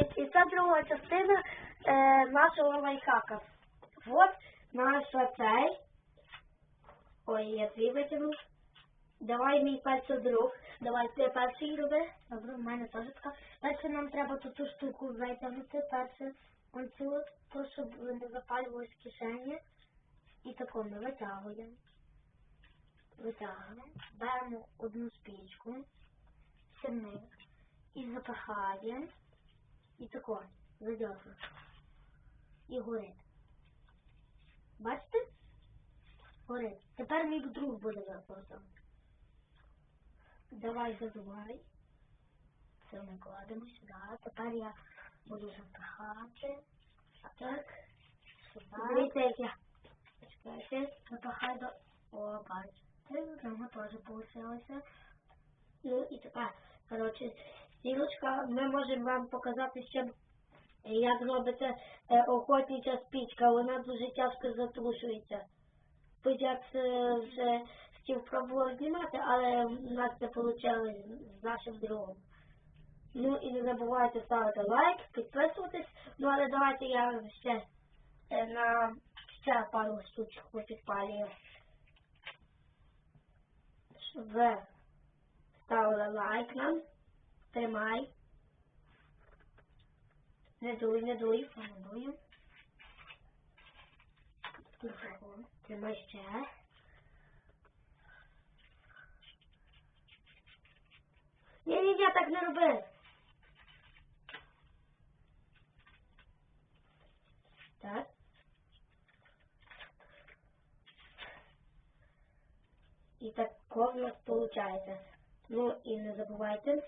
і це друга частина е, нашого лайфхака. От наша цей. Ой, я твій витягнув. Давай мій перший друг. Давай ти перший роби. Добре, в мене теж така. Перше нам треба ту, ту штуку витягнути. Перше он цю, от, то, щоб не запалювалось кишені. І тако ми витягуємо. Витягуємо. Беремо одну спічку. Сирник. І запихаємо. І тако задьоргуємо. І горить. Бачите? Горить. Тепер мій друг буде записувати. Давай задувай. Це ми кладемо сюди. Тепер я буду запихати. Так. Дивіться, як я. Чекайте, запихай до... О, бачите, прямо теж получилося. Ну і тепер, коротше, стілочка, ми можемо вам показати ще, як робиться е, охотнича спічка. Вона дуже тяжко затрушується. Хоч я це вже хотів пробував знімати, але в нас це вийшло з нашим другом. Ну і не забувайте ставити лайк, підписуватись. Ну але давайте я ще е, на ще пару штучок підпалюю. Щоб ви ставили лайк нам. Тримай. Не дуй, не дуй, дуй. Тримай ще. Ні, ні, я так не роби. Так. І так в нас виходить. Ну і не забувайте.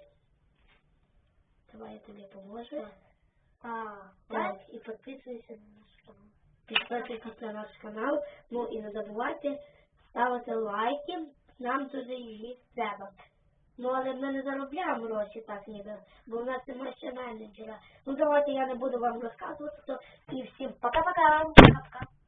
Тобі поможу. А, так, і підписуйся на наш канал. Підписуйтесь на наш канал. Ну і не забувайте ставити лайки. Нам дуже їх треба. Ну, але ми не заробляємо гроші так ніби, бо в нас немає ще менеджера. Ну давайте я не буду вам розказувати, то і всім пока-пока. Пока-пока.